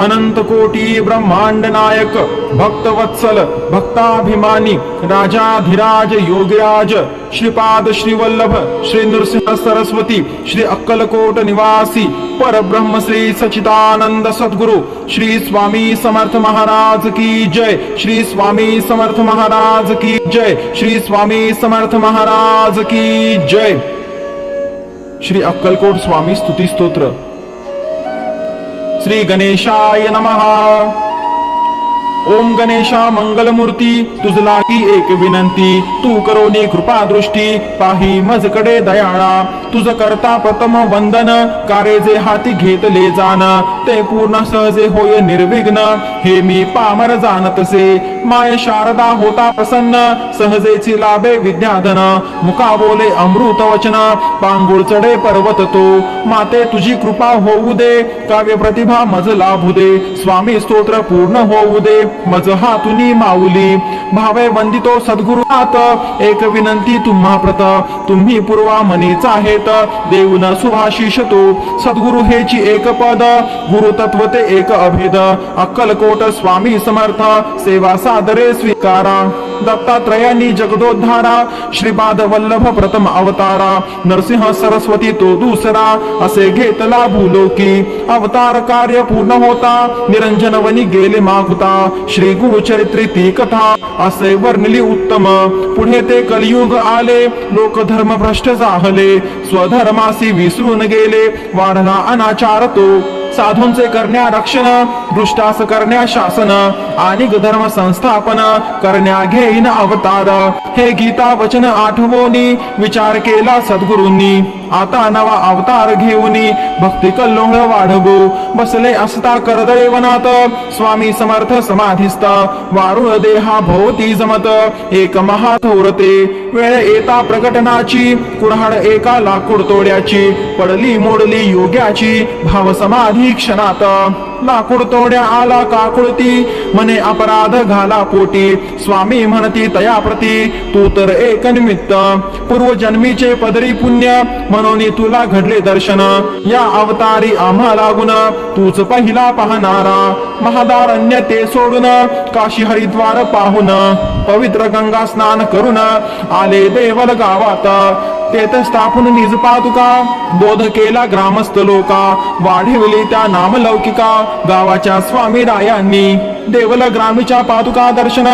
अनंत कोटी ब्रह्मांड नायक भक्तवत्सल भक्ताभिमानी राजाधिराज योगराज श्रीपाद श्रीवल्लभ श्री नृसिंह सरस्वती श्री अक्कलकोट निवासी परब्रह्म श्री सचिदानंद सद्गुरु श्री स्वामी समर्थ महाराज की जय श्री स्वामी समर्थ महाराज की जय श्री स्वामी समर्थ महाराज की जय। श्री अक्कलकोट स्वामी स्तुती स्तोत्र श्री गणेशाय नमः। ओम गणेशा मंगलमूर्ती तुझला की एक विनंती. तू करोनी कृपा दृष्टी पाही मजकडे दयाळा. तुझ करता प्रथम वंदन कारे जे हाती घेतले जाण. ते पूर्ण सहजे होय निर्विघ्न हे मी पामर जाणतसे. माय शारदा होता प्रसन्न सहजेची लाभे विद्याधन मुका बोले अमृत वचन पांगुळ चढे पर्वत तो. माते तुझी कृपा होऊ दे काव्य प्रतिभा मज लाभू दे. स्वामी स्तोत्र पूर्ण होऊ दे. मज हातुनी माऊली भावे वंदितो सद्गुरुनाथ एक विनंती तुम्हा प्रत तुम्ही पूर्वा म्हणीच आहेत. देऊन सुभाशिष तो सद्गुरु हेची एक पद. गुरु तत्व ते एक अभेद. अक्कलकोट स्वामी समर्थ सेवा सादरे स्वीकारा. दत्तात्रयानी जगदोद्धारा श्रीपाद वल्लभ प्रथम अवतारा नरसिंह सरस्वती तो दुसरा असे घेतला भूलोकी अवतार कार्य पूर्ण होता निरंजन वनी गेले मागुता. श्री गुरु चरित्री ती कथा असे वर्णली उत्तम. पुढे ते कलियुग आले लोक धर्म भ्रष्ट जाहले स्वधर्मासी विसरून गेले वाढला अनाचार तो. साधूंचे करण्या रक्षण दृष्टास करण्या शासन आणि धर्म संस्थापन करण्या घेईन अवतार. हे गीता वचन आठवोनी विचार केला सद्गुरूंनी. आता नवा अवतार घेऊन भक्ती कल्लोळ वाढवू. बसले असता करदळेवनात स्वामी समर्थ समाधिस्थ. वारुळ देहा भोवती जमत. एक महाथोरते. वेळ येता प्रकटनाची. कुऱ्हाड एका लाकूड तोड्याची. पडली मोडली योग्याची. भाव समाधी क्षणात. लाकूड तोड्या आला काकुळती मने अपराध घाला पोटी. स्वामी म्हणती तया प्रती तू तर एक निमित्त. पूर्वजन्मीचे पदरी पुण्य म्हणून तुला घडले दर्शन. या अवतारी आम्हा लागून तूच पहिला पाहणारा. महादारण्य ते सोडून काशी हरिद्वार पाहून पवित्र गंगा स्नान करून आले देवल गावात. तेथ स्थापून निज पादुका बोध केला ग्रामस्थ लोका वाढविली त्या नामलौकिका गावाच्या स्वामी रायांनी देवल ग्रामीच्या पादुका दर्शन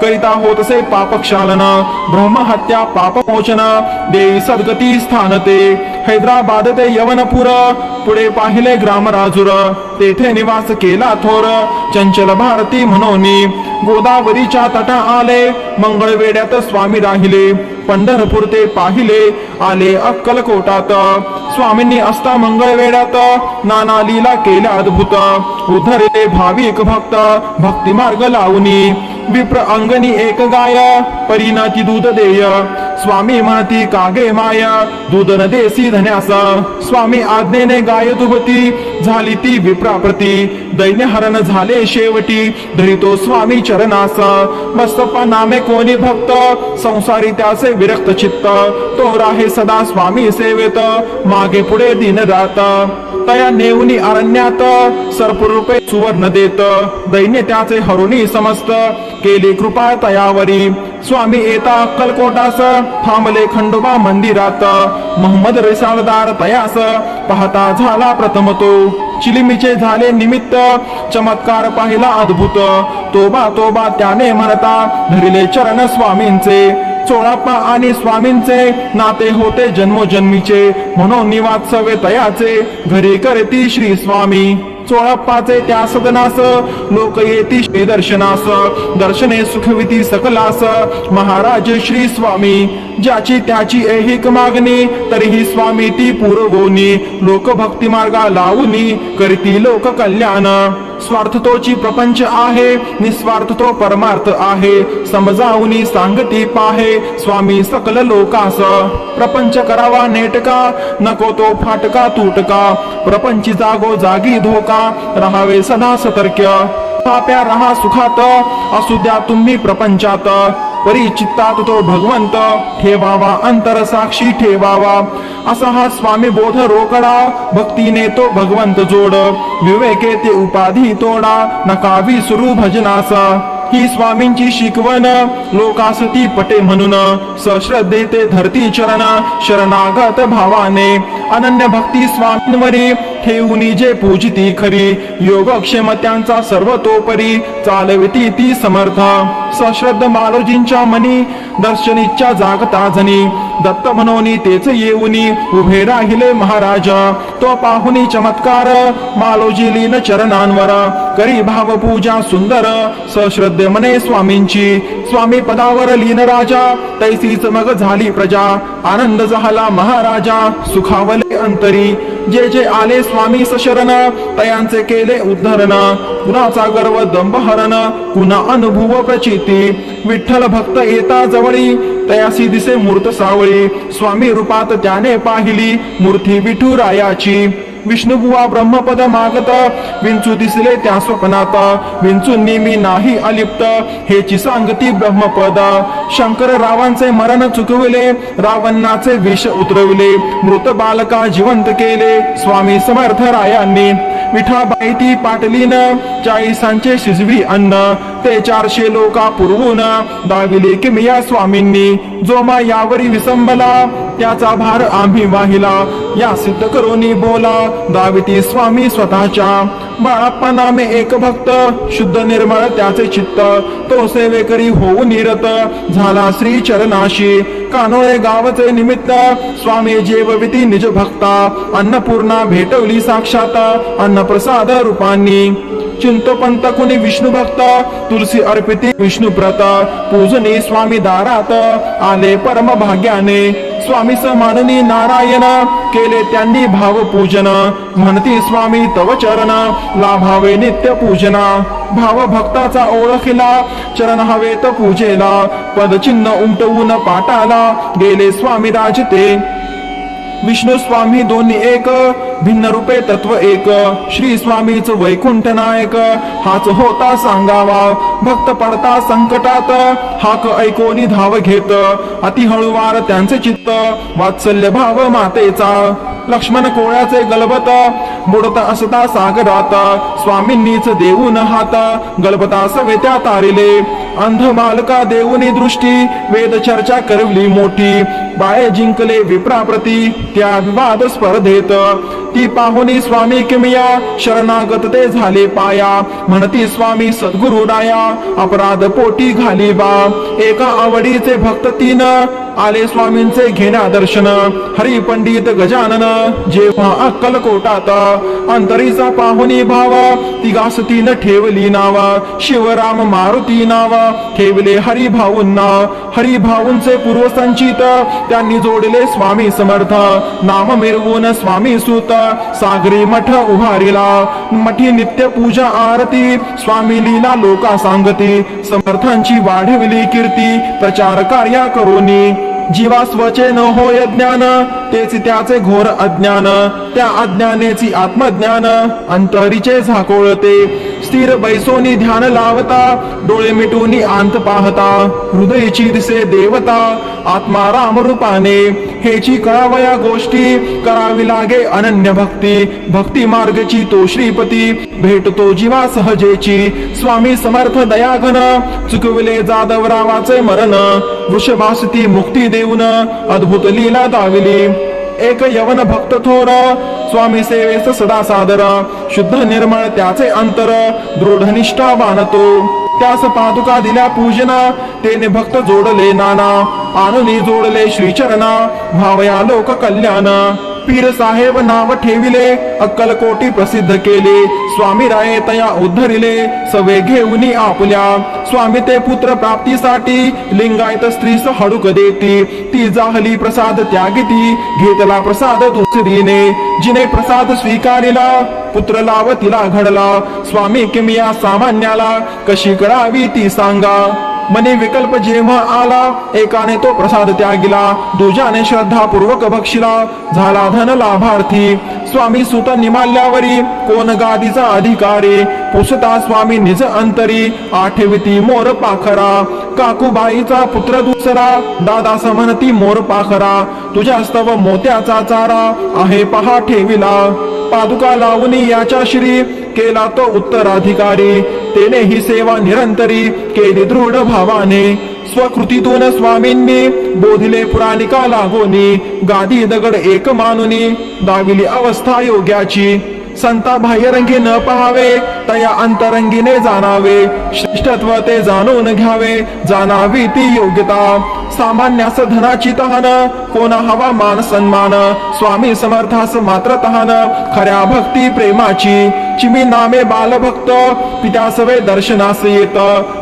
करिता होतसे असे पापक्षालन ब्रह्महत्या पाप मोचन देई सद्गती स्थान ते हैदराबाद ते यवनपुर पुढे पाहिले ग्रामराजूर. तेथे निवास केला थोर चंचल भारती म्हणून. गोदावरीच्या तटा आले मंगळवेड्यात स्वामी राहिले. पंढरपूर ते पाहिले आले अक्कलकोटात. स्वामींनी असता मंगळवेड्यात नाना लीला केल्या अद्भुत. उधरले भाविक भक्त भक्ती मार्ग लावणी विप्र अंगणी एक गाय परिणाची दूध देय. स्वामी म्हणती कागे माय दूध देसी धन्यास. स्वामी आज्ञेने गाय दुभती झाली ती विप्राप्रती. दैन्य हरण झाले शेवटी धरितो स्वामी चरणास. बसप्पा नामे कोणी भक्त संसारी त्याचे विरक्त चित्त. तो राहे सदा स्वामी सेवेत मागे पुढे दिन रात. तया नेऊनी अरण्यात सर्परूपे सुवर्ण देत. दैन्य त्याचे हरुणी समस्त केली कृपा तयावरी. स्वामी येता अक्कलकोटास थांबले खंडोबा मंदिरात. मोहम्मद रिसालदार तयास पाहता झाला प्रथम तो. चिलिमीचे झाले निमित्त चमत्कार पाहिला अद्भुत. तोबा तोबा त्याने म्हणता धरिले चरण स्वामींचे. चोळाप्पा आणि स्वामींचे नाते होते जन्मोजन्मीचे. म्हणून निवात्सवे तयाचे घरी करती श्री स्वामी. चोळप्पाचे त्या सदनास. लोक येती श्री दर्शनास दर्शने सुखविती सकलास. महाराज श्री स्वामी ज्याची त्याची ऐहिक मागणी तरीही स्वामी ती पुरवोनी लोक भक्ती मार्गा लावूनी करती लोक कल्याण स्वार्थ तोची प्रपंच आहे निस्वार्थ तो परमार्थ आहे. समजावून सांगती पाहे स्वामी सकल लोकास. प्रपंच करावा नेटका नको तो फाटका तुटका. प्रपंची जागो जागी धोका राहावे सदा सतर्क पाप्या रहा सुखात असू द्या तुम्ही प्रपंचात. परिचित्तात तो भगवंत. ठेवावा अंतर साक्षी ठेवावा. असा हा स्वामी बोध रोकडा. भक्तीने तो भगवंत जोड. विवेके ते उपाधी तोडा. नकावी सुरू भजनासा ही स्वामींची शिकवण. लोकासती पटे म्हणून. सश्रद्धे ते धरती चरण. शरणागत भावाने. अनन्य भक्ती स्वामींवरी. ठेवून जे पूजिती खरी. योगक्षेम त्यांचा सर्वतोपरी चालविती ती समर्थ. सश्रद्ध मालोजींच्या मनी दर्शनीच्या जागता जनी. दत्त म्हणोनी तेच येऊनी उभे राहिले महाराज. तो पाहुनी चमत्कार मालोजी लीन चरणांवर. करी भाव पूजा सुंदर सश्रद्धे मने स्वामींची. स्वामी पदावर लीन राजा तैसीच मग झाली प्रजा. आनंद झाला महाराजा सुखावले अंतरी. जे जे आले स्वामी सशरण. तयांचे केले उद्धरण. कुणाचा गर्व दंभहरण. कुणा अनुभव प्रचिती. विठ्ठल भक्त येता जवळी. तयासी दिसे मूर्त सावळी. स्वामी रूपात त्याने पाहिली. मूर्ती विठुरायाची. विष्णुबुवा ब्रह्मपद मागत. विंचू दिसले त्या स्वप्नात. विंचू नेहमी नाही अलिप्त. हेची सांगती ब्रह्मपद. शंकर रावांचे मरण चुकविले. रावणाचे विष उतरविले. मृत बालका जिवंत केले. स्वामी समर्थ रायांनी विठाबाई ती पाटलीन चाळीसांचे शिजवी अन्न. ते चारशे लोका पुरवून दाविले किमिया स्वामींनी. जोमा यावरी विसंबला. त्याचा भार आम्ही वाहिला. या सिद्ध करून बोला दाविती स्वामी स्वतःच्या बाळाप्पा नामे एक भक्त. शुद्ध निर्मळ त्याचे चित्त. तो सेवेकरी होऊ निरत. झाला श्री चरणाशी. कानोळे गावचे निमित्त स्वामी जेवविती निज भक्ता. अन्नपूर्णा भेटवली साक्षात. अन्नप्रसाद रूपांनी. चिंतपंत कुणी विष्णू भक्त? तुलसी अर्पिती विष्णू प्रत पूजनी स्वामी दारात. आले परम भाग्याने स्वामी समाननी नारायण केले त्यांनी भाव पूजन म्हणती स्वामी तव चरण लाभावे नित्य पूजना. भाव भक्ताचा ओळखिला चरण हवेत पूजेला. पदचिन्ह उमटवून पाटाला गेले स्वामी राजते. विष्णू स्वामी दोन्ही एक भिन्न रूपे तत्व एक. श्री स्वामीच वैकुंठ नायक हाच होता सांगावा. भक्त पडता संकटात हाक ऐकोनी धाव घेत. अति हळुवार त्यांचे चित्त वात्सल्य भाव मातेचा. लक्ष्मण कोळ्याचे गलबत बुडत असता सागरात. स्वामींनीच देऊन हात गलबता सवेत्या तारिले. अंध मालका देऊनी दृष्टी वेद चर्चा करवली मोठी. बाळे जिंकले विप्राप्रती त्या विवाद स्पर्धेत. ती पाहुनी स्वामी किमिया शरणागत ते झाले पाया. म्हणती स्वामी सद्गुरु राया अपराध पोटी घाली बा. एका आवडीचे भक्त तीन आले स्वामींचे घेण्या दर्शन. हरी पंडित गजानन जेव्हा अक्कल कोटात अंतरीचा पाहुनी भाव तिघास तीन ठेवली नावा शिवराम मारुती नाव ठेवले हरिभाऊंना. हरिभाऊंचे पूर्वसंचित त्यांनी जोडले स्वामी समर्थ. नाम मिरवून स्वामी सुत सागरी मठ उभारिला. मठी नित्य पूजा आरती स्वामी लीला लोका सांगती. समर्थांची वाढविली कीर्ती प्रचार कार्या करोनी. जीवा स्वचे न होय ज्ञान तेच त्याचे घोर अज्ञान. त्या अज्ञानेची आत्मज्ञान अंतरीचे झाकोळते. स्थिर बैसोनी ध्यान लावता डोळे मिटूनी आंत पाहता. हृदयची दिसे देवता आत्मा राम रूपाने. हेची कळावया गोष्टी करावी लागे अनन्य भक्ती. भक्ती मार्गची तो श्रीपती भेटतो जीवा सहजेची. स्वामी समर्थ दयाघन चुकविले जाधव रावाचे मरण. वृषभासती मुक्ती देऊन अद्भुत लीला दाविली. एक यवन भक्त थोर स्वामी सेवेस सदा सादर शुद्ध निर्मळ त्याचे अंतर दृढ निष्ठा त्यास पादुका दिल्या पूजना तेने भक्त जोडले नाना आननी जोडले श्रीचरणा भावया लोक कल्याण. पीर साहेब नाव ठेविले अक्कलकोटी प्रसिद्ध केले. स्वामी राये तया उद्धरिले सवे घेऊन आपल्या. स्वामी ते पुत्र प्राप्तीसाठी लिंगायत स्त्रीस हडूक देती. ती जाहली प्रसाद त्यागिती घेतला प्रसाद दुसरीने. जिने प्रसाद स्वीकारिला पुत्र लाव तिला घडला. स्वामी किमिया सामान्याला कशी करावी ती सांगा. मनी विकल्प जेव्हा आला एकाने तो प्रसाद त्यागिला दुजाने श्रद्धा पूर्वक बक्षिला. झाला धन लाभार्थी. स्वामी सुत निमाल्यावरी कोण गादीचा अधिकारी? पुसता स्वामी निज अंतरी. आठविती मोर पाखरा. काकूबाईचा पुत्र दुसरा. दादा समनती मोर पाखरा. तुझ्या स्तव मोत्याचा चारा आहे पहा ठेविला. पादुका लावणी याच्या श्री. केला तो उत्तराधिकारी. तेने ही सेवा निरंतरी केली दृढ भावाने. स्वकृतीतून स्वामींनी बोधले पुराणिका लागोनी गादी दगड एक मानुनी दाविली अवस्था योग्याची. संता बाह्यरंगी न पहावे तया अंतरंगीने जाणावे. श्रेष्ठत्व ते जाणून घ्यावे जाणावी ती योग्यता. सामान्यास धनाची तहान कोणा हवा मान सन्मान. स्वामी समर्थास मात्र तहान खऱ्या भक्ती प्रेमाची. चिमी नामे बालभक्त पित्यासवे दर्शनास येत.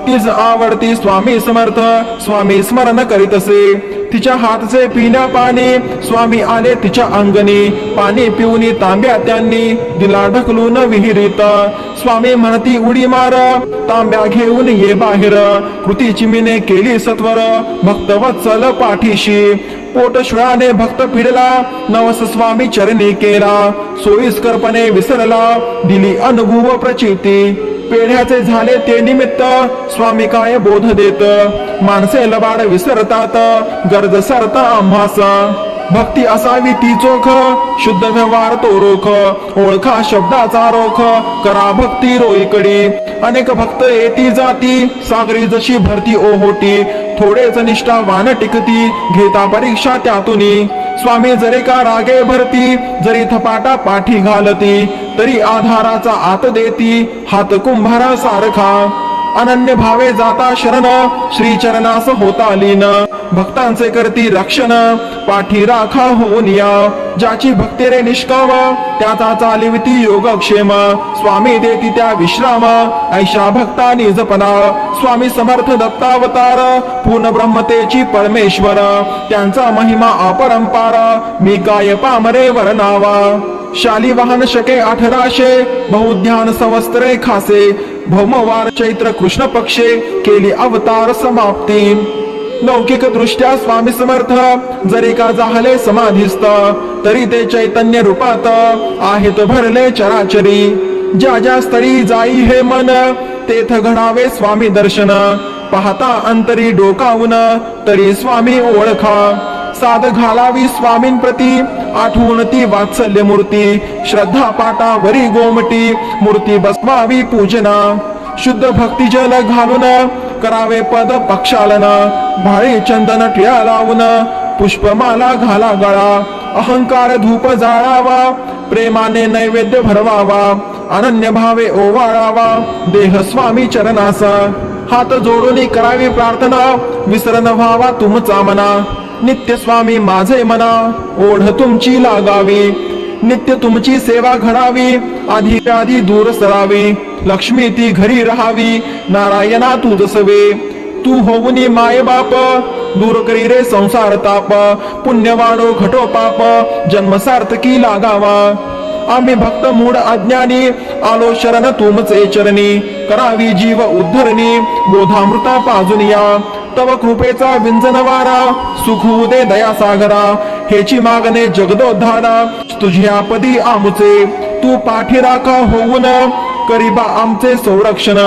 तीच आवडती स्वामी समर्थ स्वामी स्मरण करीतसे. तिच्या हातचे पिण्या पाणी स्वामी आले तिच्या अंगणी. पाणी पिऊनी तांब्या त्यांनी दिला ढकलून विहिरीत. स्वामी म्हणती उडी मार तांब्या घेऊन ये बाहेर. कृती चिमीने केली सत्वर भक्त वत्सल पाठीशी. पोट श्वाने भक्त पिडला नवस स्वामी चरणी केला. सोयीस्करपणे विसरला दिली अनुभव प्रचिती. पेढ्याचे झाले ते निमित्त स्वामी काय बोध देत. माणसे लबाड विसरतात गर्ज सरता आम्हास. भक्ती असावी ती चोख शुद्ध व्यवहार तो रोख. ओळखा शब्दाचा रोख करा भक्ती रोईकडी. अनेक भक्त येती जाती सागरी जशी भरती ओहोटी. थोडेच निष्ठावान टिकती घेता परीक्षा त्यातून. स्वामी जरी का रागे भरती जरी थपाटा पाठी घालती तरी आधाराचा आत देती हात कुंभारा सारखा अनन्य भावे जाता शरण श्री चरणास होता लीन. भक्तांचे करती रक्षण पाठी राखा होऊन या. ज्याची भक्ती रे निष्काम त्याचा चालिवती योगक्षेम. स्वामी देती त्या विश्राम ऐशा भक्ता निजपना स्वामी समर्थ दत्तावतार पूर्ण ब्रह्मतेची परमेश्वर. त्यांचा महिमा अपरंपार मी काय पामरे वर्णावा. शाली वाहन शके अठराशे बहुध्यान सवस्त्रे खासे. भौमवार चैत्र कृष्ण पक्षे केली अवतार समाप्ती. लौकिक दृष्ट्या स्वामी समर्थ जरी का झाले समाधीस्त तरी ते चैतन्य रूपात आहेत भरले चराचरी. ज्या ज्या स्थळी जाई हे मन तेथ घडावे स्वामी दर्शन. पाहता अंतरी डोकावून तरी स्वामी ओळखा. साध घालावी स्वामींप्रती. आठवून ती वात्सल्य मूर्ती. श्रद्धा पाटा वरी गोमटी. मूर्ती बसवावी पूजना. शुद्ध भक्ती जल घालून. करावे पद पक्षालन. भाळी चंदन टिळा लावून. पुष्पमाला घाला गळा. अहंकार धूप जाळावा. प्रेमाने नैवेद्य भरवावा. अनन्य भावे ओवाळावा. देह स्वामी चरणासा. हात जोडून करावी प्रार्थना. विसरण व्हावा तुमचा मना. नित्य स्वामी माझे मना ओढ तुमची लागावी. नित्य तुमची सेवा घडावी आधी आधी दूर सरावी. लक्ष्मी ती घरी राहावी नारायणा तू जसवे. तू होऊनी माय बाप दूर करी रे संसार ताप. पुण्यवाणो घटो पाप जन्म सार्थकी लागावा. आम्ही भक्त मूड अज्ञानी आलो शरण तुमचे चरणी. करावी जीव उद्धरणी बोधामृता पाजून या. तव कृपेचा विंजनवारा सुख दे दया सागरा हेची मागणे जगदोद्धारा. तुझ्या पदी आमुचे तू पाठीराखा होऊन? करीबा आमचे संरक्षण.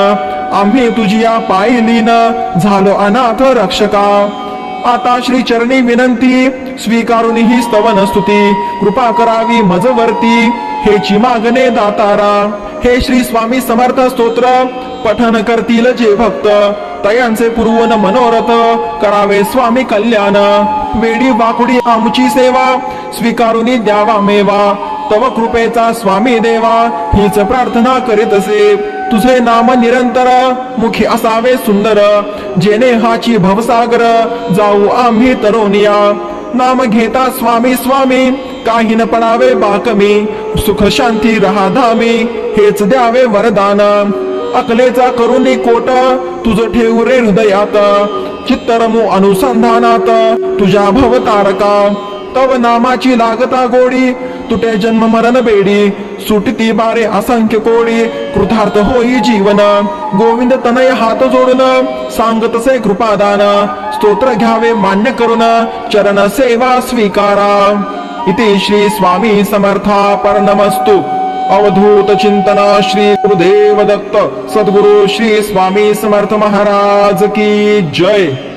आम्ही तुझिया पायी झालो अनाथ रक्षका. आता श्री चरणी विनंती स्वीकारून ही स्तवन स्तुती. कृपा करावी मजवरती. हेची मागणे दातारा. हे श्री स्वामी समर्थ स्तोत्र पठन करतील जे भक्त. तयांचे पुरवन मनोरथ करावे स्वामी कल्याण. वेडी वाकुडी आमची सेवा स्वीकारून द्यावा मेवा. तव कृपेचा स्वामी देवा हीच प्रार्थना करीत असे तुझे नाम निरंतर मुखी असावे सुंदर. जेने हाची भवसागर जाऊ आम्ही तरुणिया. नाम घेता स्वामी स्वामी काही न पडावे बाकमी. सुख शांती रहा धामी हेच द्यावे वरदान. अकलेचा करुणी कोट तुझं ठेव रे हृदयात. चित्तरमो अनुसंधानात. तुझ्या भवतारका. तव नामाची लागता गोडी. तुटे जन्म मरण बेडी. सुटती बारे असंख्य कोडी. कृतार्थ होई जीवन. गोविंद तनय हात जोडून सांगतसे कृपादान. स्तोत्र घ्यावे मान्य करून चरण सेवा स्वीकारा. इति श्री स्वामी समर्था परनमस्तु. अवधूत चिंतना श्री गुरुदेव दत्त सद्गुरु श्री स्वामी समर्थ महाराज की जय।